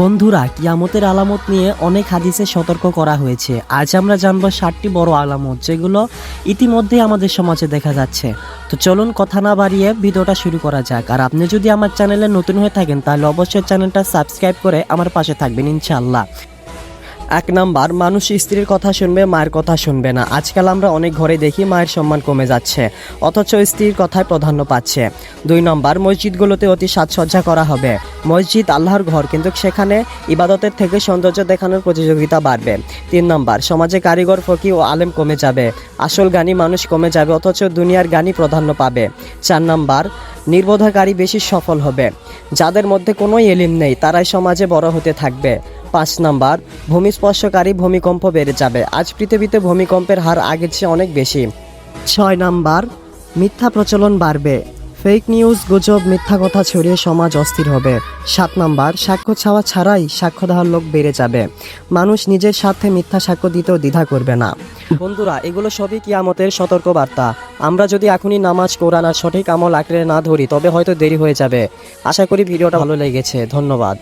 বন্ধুরা, কিয়ামতের আলামত নিয়ে অনেক হাদিসে সতর্ক করা হয়েছে। আজ আমরা জানব ষাটটি বড় আলামত যেগুলো ইতিমধ্যে আমাদের সমাজে দেখা যাচ্ছে। তো চলুন কথা না বাড়িয়ে ভিডিওটা শুরু করা যাক। আর আপনি যদি আমার চ্যানেলে নতুন হয়ে থাকেন, তাহলে অবশ্যই চ্যানেলটা সাবস্ক্রাইব করে আমার পাশে থাকবেন, ইনশাআল্লাহ। এক নাম্বার মানুষ স্ত্রীর কথা শুনবে, মায়ের কথা শুনবে না। আজকাল আমরা অনেক ঘরে দেখি মায়ের সম্মান কমে যাচ্ছে, অথচ স্ত্রীর কথায় প্রাধান্য পাচ্ছে। দুই নম্বর, মসজিদগুলোতে অতি সাজসজ্জা করা হবে। মসজিদ আল্লাহর ঘর, কিন্তু সেখানে ইবাদতের থেকে সৌন্দর্য দেখানোর প্রতিযোগিতা বাড়বে। তিন নম্বর, সমাজে কারিগর ফকি ও আলেম কমে যাবে। আসল গানি মানুষ কমে যাবে, অথচ দুনিয়ার গানি প্রাধান্য পাবে। চার নম্বর, নির্বোধকারী বেশি সফল হবে। যাদের মধ্যে কোনো এলিম নেই, তারাই সমাজে বড় হতে থাকবে। পাঁচ নাম্বার ভূমিস্পর্শকারী ভূমিকম্প বেড়ে যাবে। আজ পৃথিবীতে ভূমিকম্পের হার আগের চেয়ে অনেক বেশি। ছয় নাম্বার, মিথ্যা প্রচলন বাড়বে। ফেক নিউজ, গুজব, মিথ্যা কথা ছড়িয়ে সমাজ অস্থির হবে। সাত নাম্বার, সাক্ষ্য ছাওয়া ছাড়াই সাক্ষ্য দেওয়ার লোক বেড়ে যাবে। মানুষ নিজের সাথে মিথ্যা সাক্ষ্য দিতেও দ্বিধা করবে না। বন্ধুরা, এগুলো সবই কিয়ামতের সতর্কবার্তা। আমরা যদি এখনই নামাজ, কোরআন আর সঠিক আমল আঁকড়ে না ধরি, তবে হয়তো দেরি হয়ে যাবে। আশা করি ভিডিওটা ভালো লেগেছে। ধন্যবাদ।